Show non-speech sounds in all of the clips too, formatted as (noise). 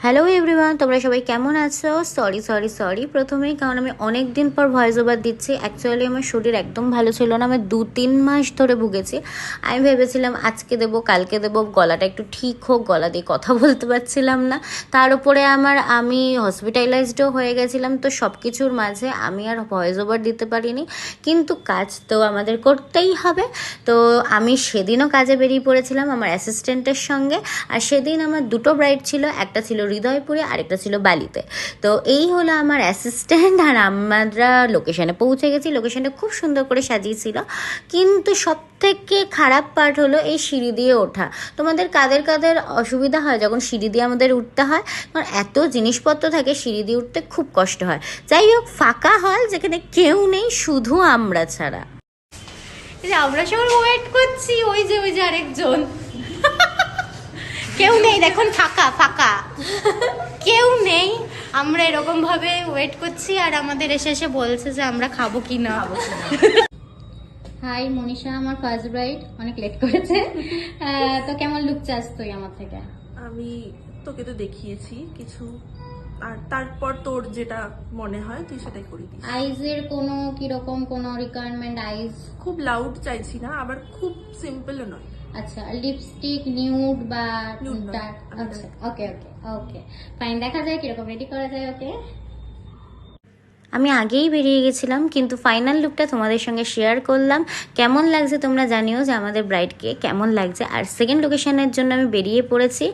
Hello everyone তোমরা সবাই কেমন আছো? সরি সরি সরি প্রথমেই কারণ আমি অনেক দিন পর ভয়েস ওভার দিচ্ছি। অ্যাকচুয়ালি আমার শরীর একদম ভালো ছিল না। আমি দু তিন মাস ধরে ভুগেছি। আমি ভেবেছিলাম আজকে দেবো, কালকে দেবো। গলাটা একটু ঠিক হোক, গলা দিয়ে কথা (laughs) বলতে পারছিলাম না। তার উপরে আমার, আমি হসপিটালাইজডও হয়ে গেছিলাম। তো সব কিছুর মাঝে আমি আর ভয়েস ওভার দিতে পারিনি। কিন্তু কাজ তো আমাদের করতেই হবে। তো আমি সেদিনও কাজে বেরিয়ে পড়েছিলাম আমার অ্যাসিস্ট্যান্টের সঙ্গে। আর সেদিন আমার দুটো ব্রাইড ছিল। একটা ছিল হৃদয়পুরে, আরেকটা ছিল বালিতে। তো এই হলো আমার অ্যাসিস্ট্যান্ট আর আমরা লোকেশনে পৌঁছে গেছি। লোকেশনটা খুব সুন্দর করে সাজিয়েছিল। কিন্তু সব থেকে খারাপ পার্ট হলো এই সিঁড়ি দিয়ে ওঠা। তোমাদের কাদের কাদের অসুবিধা হয় যখন সিঁড়ি দিয়ে আমাদের উঠতে হয়? কারণ এত জিনিসপত্র থাকে, সিঁড়ি দিয়ে উঠতে খুব কষ্ট হয়। যাই হোক, ফাঁকা হল যেখানে কেউ নেই, শুধু আমরা ছাড়া। আমরা সবাই ওয়েট করছি, ওই যে ওই যে আরেকজন। কেউ নেই দেখুন ফাঁকা ফাঁকা। কেউ নেই। আমরা এরকম ভাবে ওয়েট করছি আর আমাদের এসে এসে বলছে যে আমরা খাব কি না হাই মনীষা আমার ফার্স্ট ব্রাইড অনেক লেট করেছে। তো কেমন লুক চাস তুই আমার থেকে? আমি তোকে তো দেখিয়েছি কিছু। আর তারপর তোর যেটা মনে হয় তুই সেটাই করে দিস। আইজের কোনো কীরকম কোনো রিকোয়ারমেন্ট আইজ খুব লাউড চাইছি না আবার খুব সিম্পলও নয়। আচ্ছা লিপস্টিক নিউড বা আচ্ছা ওকে ওকে ওকে ফাইন দেখা যায় কীরকম রেডি করা যায় ওকে আমি আগেই বেরিয়ে গেছিলাম কিন্তু ফাইনাল লুকটা তোমাদের সঙ্গে শেয়ার করলাম। কেমন লাগছে তোমরা জানিও যে আমাদের ব্রাইডকে কেমন লাগছে। আর সেকেন্ড লোকেশনের জন্য আমি বেরিয়ে পড়েছি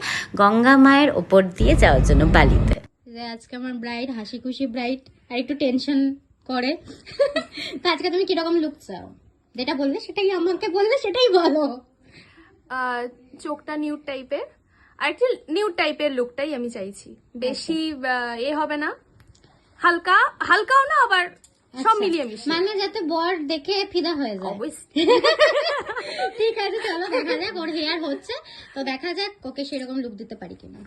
গঙ্গা মায়ের ওপর দিয়ে যাওয়ার জন্য বালিতে। যে আজকে আমার ব্রাইড হাসি খুশি ব্রাইড আর একটু টেনশন করে। (laughs) তো আজকে তুমি কীরকম লুক চাও? যেটা বললে সেটাই আমাকে বললে সেটাই বলো। চোখটা নিউড টাইপের আর একটু নিউড টাইপের লুকটাই আমি চাইছি। বেশি এ হবে না। হালকা হালকাও না আবার সব আচ্ছা, মিলিয়ে মিশিয়ে মানে যাতে বর দেখে ফিদা হয়ে যায়। (laughs) ঠিক আছে চলো দেখা যাক ওর হেয়ার হচ্ছে। তো দেখা যাক ওকে সেরকম লুক দিতে পারি কিনা।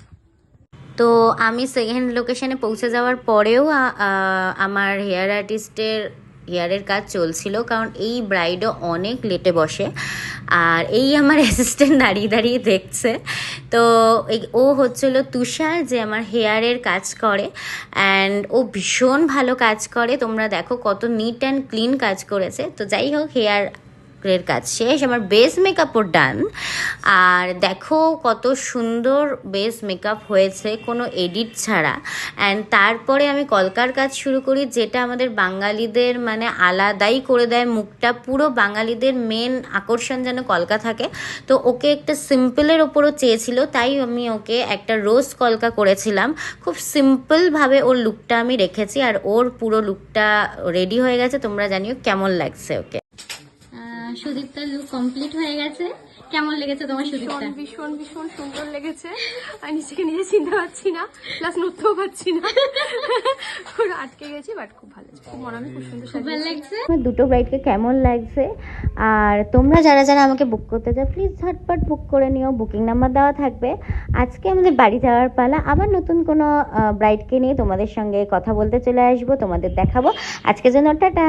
তো আমি সেকেন্ড লোকেশনে পৌঁছে যাওয়ার পরেও আমার হেয়ার আর্টিস্টের হেয়ারের কাজ চলছিল। কারণ এই ব্রাইডও অনেক লেটে বসে। আর এই আমার (laughs) অ্যাসিস্ট্যান্ট দাঁড়িয়ে দাঁড়িয়ে দেখছে। তো এই- ও হচ্ছিল তুষার, যে আমার হেয়ারের কাজ করে। অ্যান্ড ও ভীষণ ভালো কাজ করে। তোমরা দেখো কত নিট অ্যান্ড ক্লিন কাজ করেছে। তো যাই হোক হেয়ার এর কাজ শেষ, আমার বেস মেকআপও ডান। আর দেখো কত সুন্দর বেস মেকআপ হয়েছে কোনো এডিট ছাড়া। অ্যান্ড তারপরে আমি কলকার কাজ শুরু করি, যেটা আমাদের বাঙালিদের মানে আলাদাই করে দেয় মুখটা। পুরো বাঙালিদের মেন আকর্ষণ যেন কলকা থাকে। তো ওকে একটা সিম্পলের ওপরও চেয়েছিল, তাই আমি ওকে একটা রোজ কলকা করেছিলাম। খুব সিম্পলভাবে ওর লুকটা আমি রেখেছি, আর ওর পুরো লুকটা রেডি হয়ে গেছে। তোমরা জানিও কেমন লাগছে ওকে। সুদীপ্তার লুক কমপ্লিট হয়ে গেছে। কেমন লেগেছে তোমার সুদীপ্তা? ভীষণ ভীষণ সুন্দর লেগেছে। আমি নিজেকে নিজে চিনতে পারছি না প্লাস নড়তেও পারছি না। পুরো আটকে গেছি বাট খুব ভালো খুব মনে খুব সুন্দর খুব ভালো লাগছে? আমার দুটো ব্রাইডকে কেমন লাগছে? আর তোমরা যারা যারা আমাকে বুক করতে চাও প্লিজ ঝটপট বুক করে নিও। বুকিং নাম্বার দেওয়া থাকবে। আজকে আমাদের বাড়ি যাওয়ার পালা। আবার নতুন কোনো ব্রাইডকে নিয়ে তোমাদের সঙ্গে কথা বলতে চলে আসব তোমাদের দেখাবো। আজকের জন্য টাটা!